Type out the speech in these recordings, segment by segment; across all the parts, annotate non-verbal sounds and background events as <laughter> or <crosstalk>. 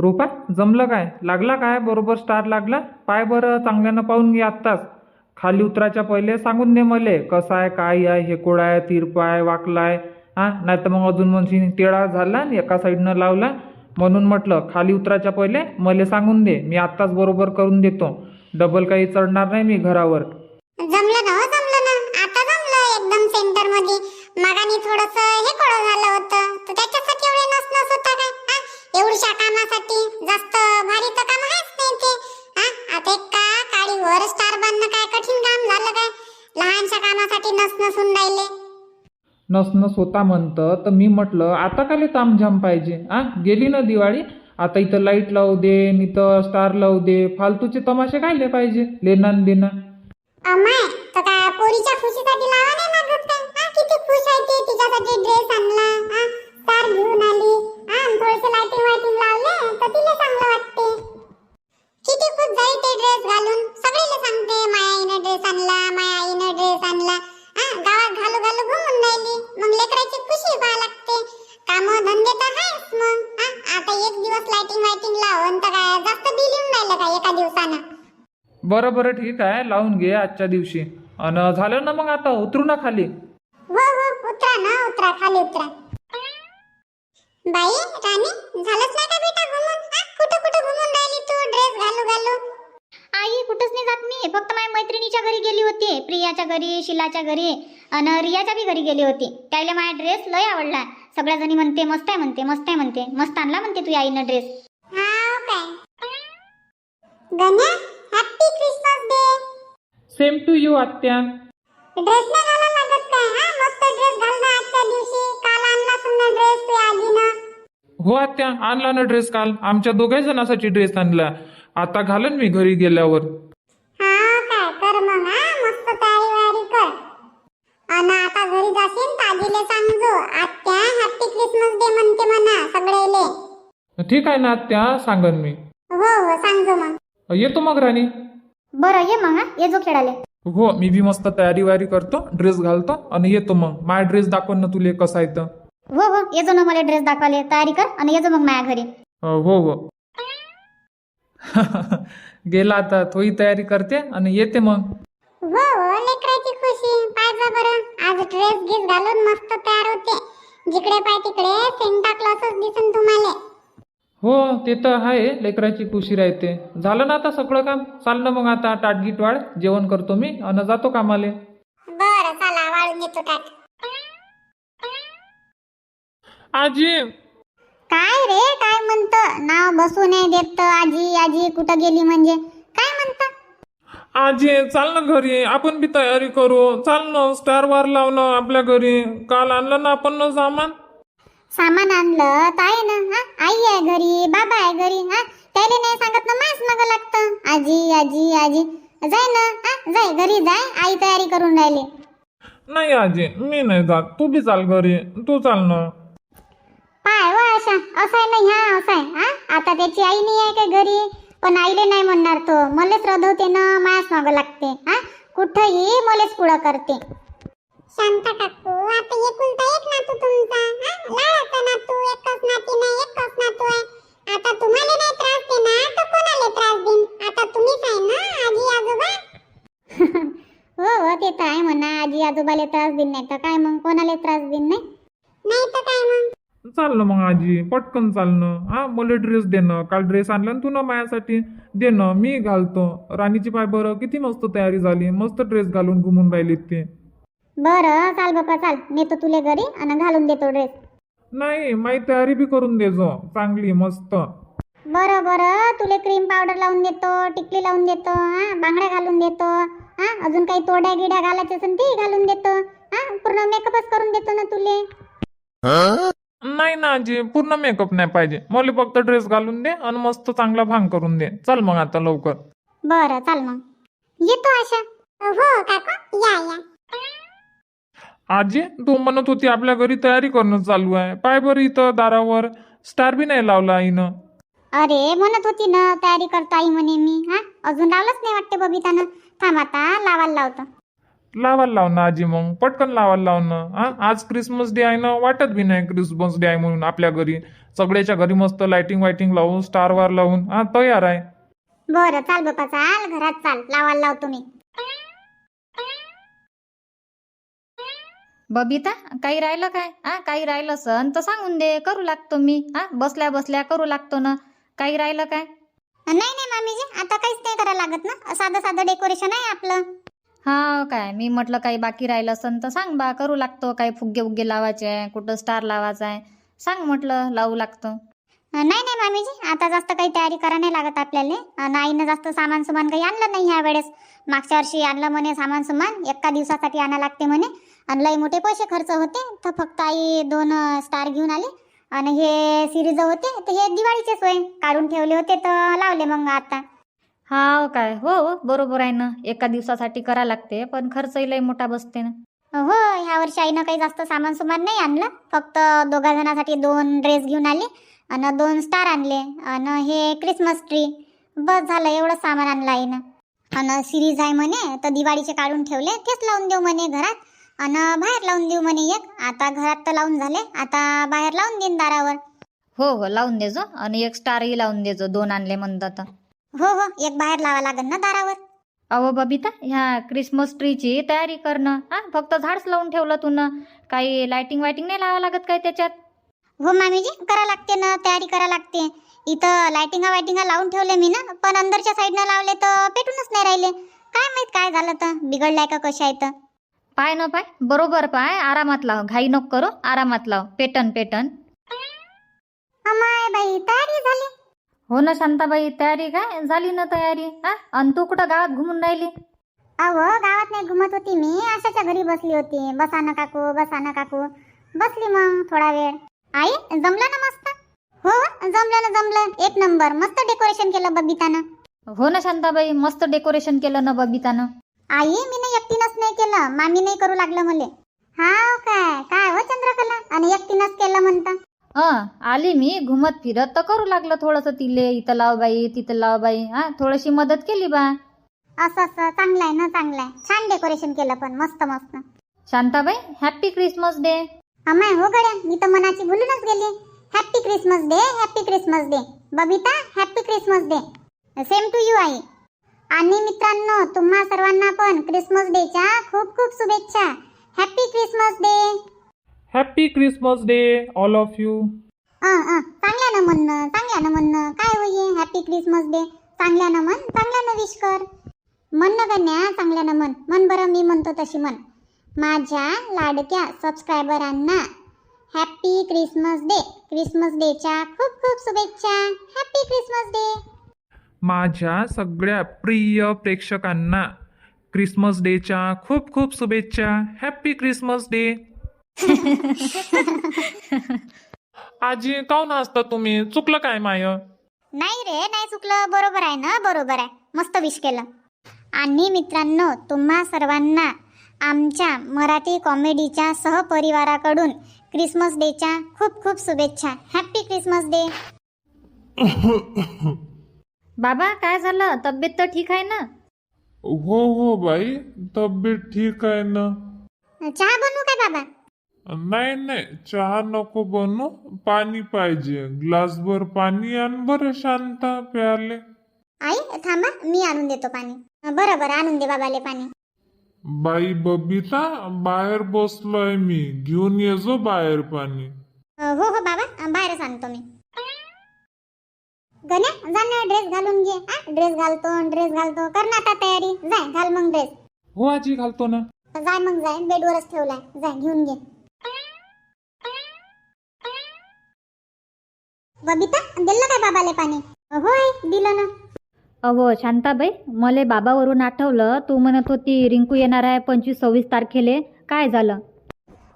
रुपा जमलं काय? लागला काय? बरोबर स्टार लागला? पाय बरं चांगल्यानं पाहून घे आत्ताच. खाली उतरायच्या पहिले सांगून दे मले कसं आहे काय आहे हेकोड आहे तिरपा आहे वाकला आहे? हां? नाही तर मग अजून म्हणशील टिळा झाला आणि एका साईडनं लावला. म्हणून म्हटलं खाली उतरायच्या पहिले मले सांगून दे मी आत्ताच बरोबर करून देतो. डबल काही चढणार नाही मी घरावर. जमलं ना हो जमलं ना. आता जमलं एकदम सेंटरमध्ये मागानी थोडस हे कोळ झालं होतं. नसणं स्वतः म्हणतं. तर मी म्हटलं आता काले तामझाम पाहिजे. आ गेली ना दिवाळी? आता इथं लाइट लावू दे इथं स्टार लावू दे. फालतूचे तमाशे कायले पाहिजे? लेणं देना अमाय तर काय पोरीच्या खुशीसाठी लावा नाही लागत काय? हा किती खुश आहे ती तिच्यासाठी ड्रेस आणला. हा बरं बरं ठीक आहे लावून घे आजच्या दिवशी. आणि झालं ना मग आता उतरू ना खाली. हो हो उतरा ना उतरा खाली उतरा. बाई राणी झालंच नाही का बेटा घुमून? हा? कुठं कुठं घुमून राहिली तू? ड्रेस घालू घालू. आई कुठंच नाही जात मी. फक्त माझ्या मैत्रिणीच्या घरी गेली होती प्रियाच्या घरी शिलाच्या घरी आणि रियाच्या बी घरी गेली होती. त्याला माझा ड्रेस लय आवडला. सगळ्या जणी म्हणते मस्त आहे म्हणते मस्त आहे म्हणते. मस्त आणला म्हणते तू आईनं ड्रेस. हा काय? Ganya? Day same to you आत्या ड्रेस नाही घालायला लागत काय हा? मस्त ड्रेस घाल ना आजच्या दिवशी. काल आणला समजा ड्रेस तू आजीनं हो आत्या आणला ना ड्रेस काल. आमच्या दोघाही जणांसाठी ड्रेस आणला. आता घालन मी घरी गेल्यावर. हा काय? कर मग हा? मस्त तयारी वयारी कर. अन आता घरी जाशील तर आजीले सांगजो. आत्या हॅपी क्रिसमस डे म्हणते म्हणा सगळेले. ठीक आहे ना आत्या सांगन मी. हो हो सांगजो मग. येतो मग राणी. बरं ये मग हा. ये जो खेळाले. हो मी बी मस्त तयारी वारी करतो ड्रेस घालतो आणि येतो मग. माय ड्रेस दाखवून ना तुले कसा आहे तर. हो हो. ये जो ना मला ड्रेस दाखवाले. तयारी कर आणि ये जो मग माझ्या घरी. हो हो. <laughs> गेला आता थोडी तयारी करते आणि येते मग. हो हो. लेकराची खुशी. पाहिजे बरं. आज ड्रेस गीस घालून मस्त तयार होते. जिकडे पाय तिकडे सेंटा क्लॉसच दिसन तुम्हाला. हो ते तर आहे. लेकराची खुशी राहते झालं ना आता सगळं काम? चाल ना मग आता टाटगीट वाढ. जेवण करतो मी आणि जातो कामाले. बरं चला वाळून येतो टाट आजी! काय रे काय म्हणतं? नाव बसू नाही देत तर आजी आजी कुठं गेली म्हणजे? काय म्हणतं? आजी चाल ना घरी. आपण बी तयारी करू. चाल ना स्टार वार लावलं आपल्या घरी. काल आणलं ना आपण ना सामान? सामान आणलं? तर आहे ना हा? घरी बाबा आहे घरी हा? त्याला नाही सांगत ना मास मागं लागतं. आजी आजी आजी. जाय ना हा? जाय घरी जाय. आई तयारी करून राहिली. नाही आजी मी नाही जात. तू बी चाल घरी. तू चाल ना. पाय वा अशा. असं आहे ना ह्या असं आहे हा? आता त्याची आई नाही आहे काय घरी? पण आईले नाही म्हणणार तो. मलेच रधवते ना मायास मागं लागते हा? कुठंही मलेच पुढं करते. शांत काकू आता एकुलता एक नातू तुमचा हा? लाडाचा नातू एकच नाती नाही एकच नातू आहे आता तुम्हाला नाही त्रास देणार तर कोणाला त्रास देईन आता तुम्हीच आहे ना आजी आजोबा हो हो ते तर आहे म्हणा आजी आजोबाला त्रास देईन नाही तर काय मग? कोणाला त्रास देईन नाही? नाही तर काय मग? चाल ना मग आजी पटकन चालणं. हा मला ड्रेस देणं. काल ड्रेस आणला ना तू ना माझ्यासाठी? देणं. मी घालतो. राणीची पाय बरं किती मस्त तयारी झाली. मस्त ड्रेस घालून घुमून राहिली ते. बरं चाल बापा चाल. नेतो तुले घरी आणि घालून देतो ड्रेस नाही माझी तयारी बी करून देजो चांगली मस्त. बरं बरं. तुले क्रीम पावडर लावून देतो टिकली लावून देतो हा बांगड्या घालून देतो हा अजून काही तोड्या गिड्या घालायच्या असेल ते घालून देतो. हा पूर्ण मेकअपच करून देतो ना तुले. नाही ना आजी पूर्ण मेकअप नाही पाहिजे. मला फक्त ड्रेस घालून दे आणि मस्त चांगला भांग करून दे. चल मग आता लवकर. बरं चाल मग. येतो आशा. हो काकू या या. आजी तू म्हणत होती आपल्या घरी तयारी करणं चालू आहे. पाय बरं इथं दारावर. स्टार बी नाही लावला आईनं. अरे म्हणत होती ना तयारी करतो आई म्हणे मी. हा अजून लावलंच नाही वाटते बबितानं. थांब आता लावायला लावतो. लावायला लाव ना आजी मग पटकन लावायला लाव ना. हा आज क्रिसमस डे आहे ना वाटत बी नाही क्रिसमस डे आहे म्हणून आपल्या घरी. सगळ्याच्या घरी मस्त लाइटिंग वायटिंग लावून स्टार वार लावून. हा तयार आहे. बरं चाल बापा चाल घरात चाल. लावायला लावतो मी बबिता काही राहिलं काय? हा काही राहिलं सण तर सांगून दे करू लागतो मी. हा बसल्या बसल्या करू लागतो ना. काही राहिलं काय? नाही नाही मामीजी आता काहीच नाही करायला लागत ना. साधं साधं डेकोरेशन आहे आपलं. हा काय? मी म्हटलं काही बाकी राहिलं असेल तर सांग बा करू लागतो. काही फुगे उगे लावायचे आहे कुठं स्टार लावायचा आहे. सांग म्हटलं लावू लागतो. नाही नाही मामीजी. आता जास्त काही तयारी करा नाही लागत आपल्याला. अन् आईनं जास्त सामान सुमान काही आणलं नाही ह्या वेळेस मागच्या वर्षी आणलं म्हणे सामान सुमान. एका दिवसासाठी आणा लागते म्हणे. आणि लई मोठे पैसे खर्च होते. तर फक्त आई दोन स्टार घेऊन आली. आणि हे सिरीज होते. तर हे दिवाळीचे सोय. काढून ठेवले होते तर लावले मग आता. हा काय? हो हो, बरोबर आहे ना. एका दिवसासाठी करा लागते पण खर्चही लय मोठा बसते ना. हो ह्या वर्षी आईनं काही जास्त सामान सुमान नाही आणलं. फक्त दोघा जणांसाठी दोन ड्रेस घेऊन आले आणि दोन स्टार आणले आणि हे क्रिसमस ट्री. बस झालं एवढं सामान आणलं आईनं. आणि सिरीज आहे म्हणे तर दिवाळीचे काढून ठेवले तेच लावून देऊ म्हणे घरात. आणि बाहेर लावून देऊ म्हणे एक. आता घरात तर लावून झाले आता बाहेर लावून देईन दारावर. हो हो लावून देजो. आणि एक स्टारही लावून देजो दोन आणले म्हणतात. हो हो एक बाहेर लावा लागेल ना दारावर. अहो बबिता ह्या क्रिसमस ट्रीची तयारी करणं हा फक्त झाडच लावून ठेवलं तू ना. काही लाइटिंग वायटिंग नाही लावा लागत काय त्याच्यात? हो मामीजी करा लागते ना तयारी करा लागते. इथं लाइटिंगा वायटिंगा लावून ठेवले मी ना पण अंदरच्या साईडनं लावले तर पेटूनच नाही राहिले. काय माहीत काय झालं तर? बिघडलाय का कशा आहे तर? पाय न पाय बरोबर पाय आरामात लाव. घाई नको करू आरामात लाव. Peyton Peyton. अमाय बाई तयारी झाली हो ना शांताबाई तयारी काय? झाली ना तयारी? हा? आणि तू कुठं गावात घुमून राहिली? अहो गावात नाही घुमत होती मी. आशाच्या घरी बसली होती. बसा ना काकू बसा ना काकू. बसली मग थोडा वेळ. आई जमलं ना मस्त? हो जमलं ना जमलं. एक नंबर. मस्त डेकोरेशन केलं बबितानं. हो ना शांताबाई मस्त डेकोरेशन केलं ना बबितानं. आई मी नाही एकटीनंच नाही केलं. मामी नाही करू लागलं मले. हा काय? काय हो चंद्रकला? आणि एकटीनंच केलं म्हणता. अं आली मी घुमत फिरत तर करू लागलं थोडंसं तिले इथं लाव बाई तिथं लाव बाई हा थोडीशी मदत केली बा. असं असं चांगलं आहे ना चांगलं आहे. छान डेकोरेशन केलं पण मस्त मस्त. शांताबाई हॅपी क्रिसमस डे अमाय हो गड्या मी तर मनाची भुलूनच गेली. Happy Christmas day happy Christmas day Babita happy Christmas day same to you आई. आणि मित्रांनो तुम्हा सर्वांना पण क्रिसमस डेच्या खूप खूप शुभेच्छा. Happy Christmas day happy Christmas day all of you चांगल्यानं म्हणणं चांगल्यानं म्हणणं काय होई हॅपी क्रिसमस डे चांगल्यानं म्हण चांगल्यानं विश कर. ना कन्या चांगल्यानं म्हण. म्हण बरं मी म्हणतो तशी म्हण. माझ्या लाडक्या सबस्क्रायबरांना हॅपी क्रिसमस डे क्रिसमस डेच्या खूप खूप शुभेच्छा. हॅपी क्रिसमस डे माझ्या सगळ्या प्रिय प्रेक्षकांना क्रिसमस डेच्या खूप खूप शुभेच्छा. हॅपी क्रिसमस डे आजी काऊन हसता तुम्ही? चुकलं काय माय? नाही रे नाही चुकलं. बरोबर आहे ना? बरोबर आहे. मस्त विश केलं. आणि मित्रांनो तुम्हा सर्वांना आमच्या मराठी कॉमेडीच्या सहपरिवाराकडून क्रिसमस डेच्या खूप खूप शुभेच्छा. हॅपी क्रिसमस डे बाबा काय झालं? तब्येत तर ठीक आहे ना? हो हो बाई. तब्येत ठीक आहे ना? चहा बनवू काय बाबा? नाही नाही. चहा नको बनू. पाणी पाहिजे. ग्लासभर पाणी आण बरं शांता प्याले. आई थांबा. मी आणून देतो पाणी. बरं बरं. आणून दे बाबाले पाणी. बाई बबिता बाहेर बसलोय मी. घेऊन ये जो बाहेर पाणी. हो हो बाबा. बाहेरच आणतो मी. गण्या जा ना ड्रेस घालून घे. हा? ड्रेस घालतो ड्रेस घालतो. कर ना आता तयारी. जाय घाल मग ड्रेस हो आजी घालतो ना. जाय मग जाय. बेडवरच ठेवलाय. जाय घेऊन घे. बबिता दिलं काय बाबाले पाणी? होय दिलं ना. अहो शांताबाई मले बाबावरून आठवलं तू म्हणत होती रिंकू येणार आहे पंचवीस सव्वीस तारखेले. काय झालं?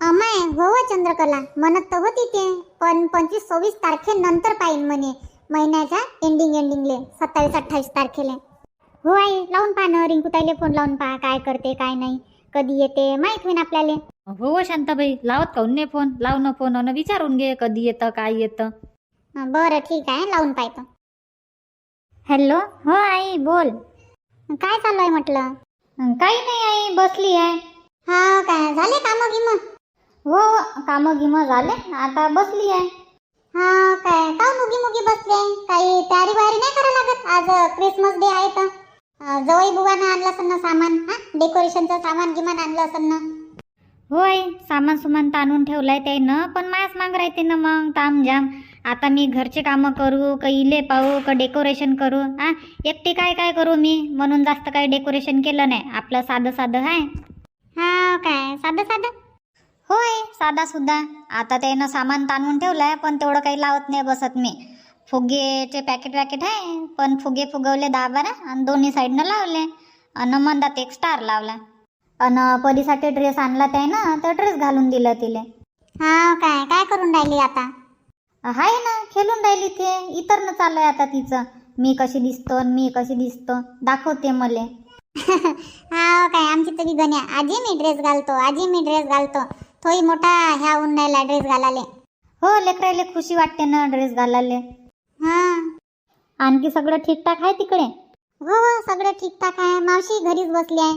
अमाय हो चंद्रकला. म्हणत तर होती ते पण पंचवीस सव्वीस तारखेनंतर पाहिन म्हणे. महिन्याच्या एंडिंग एंडिंगले सत्तावीस अठ्ठावीस तारखेले. हो आई लावून पहा ना रिंकूताईले फोन लावून पहा काय करते काय नाही कधी येते माहीत होईन आपल्याला. हो शांताबाई लावत काऊन नाही फोन लाव ना फोन विचारून घे कधी येतं काय येतं. बरं ठीक आहे लावून पाहतो. हॅलो हो आई बोल. काय चालू आहे म्हटलं? काही नाही आई बसली आहे. हा काय झाले कामं गिमं? हो हो कामं गिमं झाले आता बसली आहे. हा काय का मुगी मुगी बसले. काही तयारी वारी नाही करा लागत आज क्रिसमस डे आहे तर जवळ बुवानं आणलं असेल ना सामान हा डेकोरेशनचं सामान गिमान आणलं असेल ना? होय सामान सुमान तर आणून ठेवलाय त्यानं पण मायाच माग राहते ना मग तामझाम. आता मी घरचे कामं करू का इले पाहू का डेकोरेशन करू आ एकटी काय काय करू मी? म्हणून जास्त काही डेकोरेशन केलं नाही. आपलं साधं साधं आहे हा काय? साधं साधं? होय साधा सुद्धा आता त्यानं सामान ताणून ठेवलंय पण तेवढं काही लावत नाही बसत मी. फुगेचे पॅकेट पॅकेट आहे पण फुगे फुगवले दहा बारा आणि दोन्ही साईडनं लावले. आणि मंदात एक स्टार लावला. आणि परीसाठी ड्रेस आणला त्यानं तर ड्रेस घालून दिला तिले. हा काय? काय करून राहिली आता? हाय ना खेळून राहिली ते. इतर न चाललंय आता तिचं. मी कशी दिसतो मी कशी दिसतो. दाखवते मले. <laughs> हा काय आमची तरी गण्या. आजी मी ड्रेस घालतो आजी मी ड्रेस घालतो. थोडी मोठा ह्या राहिला ड्रेस घालाले हो लेकरायले खुशी वाटते ना ड्रेस घालायला. हा. आणखी सगळं ठीकठाक आहे तिकडे? हो हो सगळं ठीकठाक आहे. मावशी घरीच बसली आहे.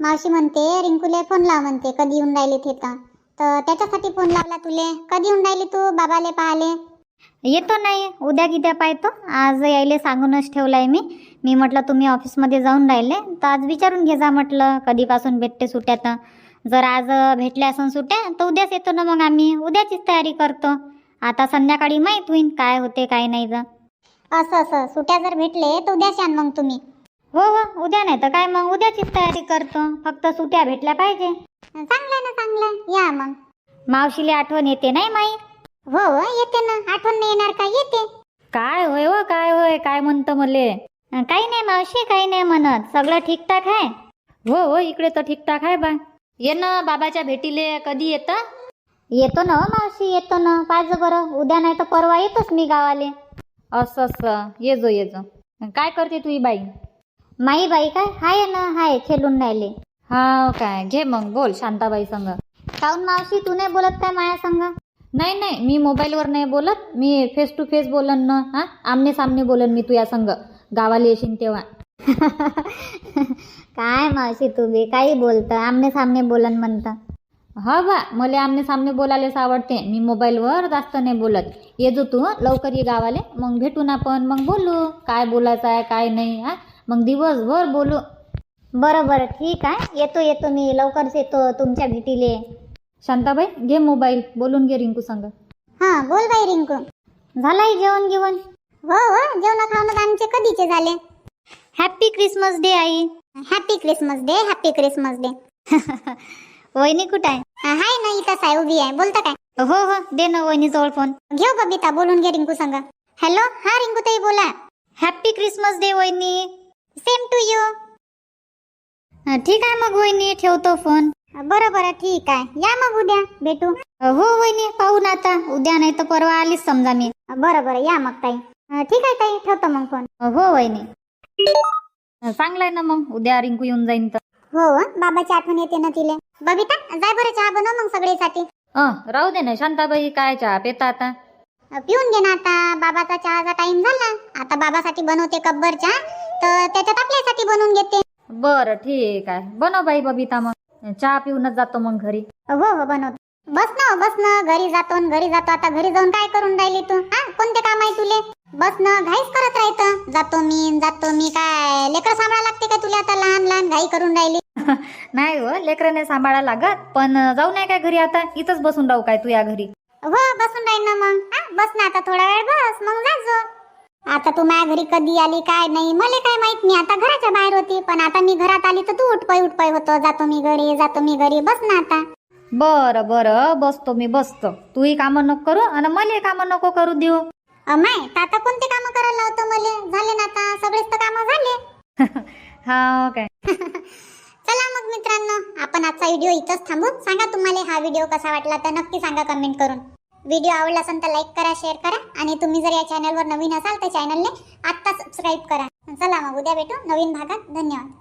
मावशी म्हणते रिंकूले फोन लाव म्हणते कधी येऊन राहिली ते तर. तर त्याच्यासाठी फोन लावला तुले. कधी येऊन राहिली तू? बाबाले पाहाले येतो नाही उद्या किद्या पाहतो. आज यायले सांगूनच ठेवलाय मी. मी म्हटलं तुम्ही ऑफिसमध्ये जाऊन राहिले. तर आज विचारून घे जा म्हटलं कधीपासून भेटते सुट्या तर. जर आज भेटल्या असून सुट्या तर उद्याच येतो ना मग आम्ही. उद्याचीच तयारी करतो. आता संध्याकाळी माहीत होईन काय होते काय नाही तर असं असं. सुट्या जर भेटले तर उद्या शान मग तुम्ही. हो हो. उद्या नाही तर काय मग? उद्याचीच तयारी करतो. फक्त सुट्या भेटल्या पाहिजे. चांगलं ना चांगलं या मग. मावशीला आठवण येते नाही माई? हो हो येते ना. आठवण नाही येणार का? येते. काय होय हो काय होय काय म्हणतं मले? काही नाही मावशी काही नाही म्हणत. सगळं ठीकठाक आहे? हो हो इकडे तर ठीकठाक आहे बा. ये ना बाबाच्या भेटीले कधी येतं? येतो ना हो मावशी येतो ना. पाहिजे बरं. उद्या नाही तर परवा येतोच मी गावाले. असं असं. ये जो ये जो. काय करते तुझी बाई? माई बाई काय? हाय ना हाय खेळून राहिले. हा काय. घे मग बोल शांताबाई संग. काऊन मावशी तू नाही बोलत काय माया संग? नाही नाही मी मोबाईलवर नाही बोलत. मी फेस टू फेस बोलन ना हा? आमने सामने बोलन मी तुझ्या संग. गावाला येशील तेव्हा. <laughs> काय मावशी तू बी काही बोलत? आमने सामने बोलन म्हणता. हा बा मला आमने सामने बोलायलाच आवडते. मी मोबाईलवर जास्त नाही बोलत. ये जो तू लवकर ये गावाले. मग भेटून आपण मग बोलू. काय बोलायचं आहे काय नाही हा? मग दिवसभर बोलू. बरं बरं ठीक आहे. येतो येतो मी. लवकरच येतो तुमच्या भेटीले. शांताबाई घे मोबाईल. बोलून घे रिंकू संग. हा बोल बाई रिंकू. झालाय जेवण जेवण हो हो जेवण खावणं तर आमचे कधीचे झाले? हॅपी क्रिसमस डे आई. Happy Christmas day happy Christmas day वहिनी कुठं आहे? हाय ना इथंच आहे उभी आहे. बोलतं काय? हो हो दे ना वहिनी जवळ फोन घेऊ बबिता बोलून घे रिंकू संग. हॅलो हा रिंकू ताई बोला. हॅपी क्रिसमस डे वहिनी. सेम टू यू ठीक आहे मग वहिनी. ठेवतो फोन बरं बरं ठीक आहे. या मग उद्या भेटू. हो वहिनी पाहू ना आता. उद्या नाही तर परवा आलीच समजा मी. बरं बरं या मग ताई. अं, ठीक आहे ताई. ठेवतो मग फोन हो वहिनी. चांगलाय ना मग. उद्या रिंकू येऊन जाईन तर. हो हं, बाबाची आठवण येते ना तिले. बबिता जाय बरं चहा बनव मग सगळीसाठी. अं, राहू दे ना शांताबाई काय चहा पेता आता? अं, पिऊन घे ना आता. बाबाचा चहाचा टाइम झाला. आता बाबासाठी बनवते कब्बर चहा. तर त्याच्यात आपल्यासाठी बनवून घेते. बरं ठीक आहे. बनव बाई बबिता मग. चहा पिऊनच जातो मग घरी. हो हो बनवतो. बस ना बस ना घरी जातो न घरी जातो. आता घरी जाऊन काय करून राहिली तू? हा कोणते काम आहे तुले? बस ना घाईच करत राहतं. जातो मी जातो मी. काय लेकर सांभाळा लागते का तुला आता? लहान लहान घाई करून राहिली. <laughs> नाही हो लेकराने सांभाळा लागत. पण जाऊ नाही काय घरी आता? इथंच बसून राहू काय तू या घरी? हो बसून राहील ना मग. हा बस ना आता थोडा वेळ बस. मग जा जो आता तू माझ्या घरी कधी आली काय नाही मला काय माहीत नाही. आता घराच्या बाहेर होती पण आता मी घरात आली तर तू उठपाय उठपाय होतो. जातो मी घरी जातो मी घरी. बस ना आता. बरं बरं. बसतो मी बसतो. तूही कामं नको करू आणि मला कामं नको करू देऊ. अमाय आता कोणते काम करायला लावतो मले? झाले ना आता सगळेच तर कामं झाले. <laughs> हा काय. <laughs> चला मग मित्रांनो आपण आजचा व्हिडिओ इथंच थांबू. सांगा तुम्हाला हा व्हिडिओ कसा वाटला तर नक्की सांगा कमेंट करून. व्हिडिओ आवडला असेल तर लाईक करा शेअर करा. आणि तुम्ही जर या चॅनलवर नवीन असाल तर चॅनलने आत्ता सबस्क्राईब करा. चला मग उद्या भेटू नवीन भागात. धन्यवाद.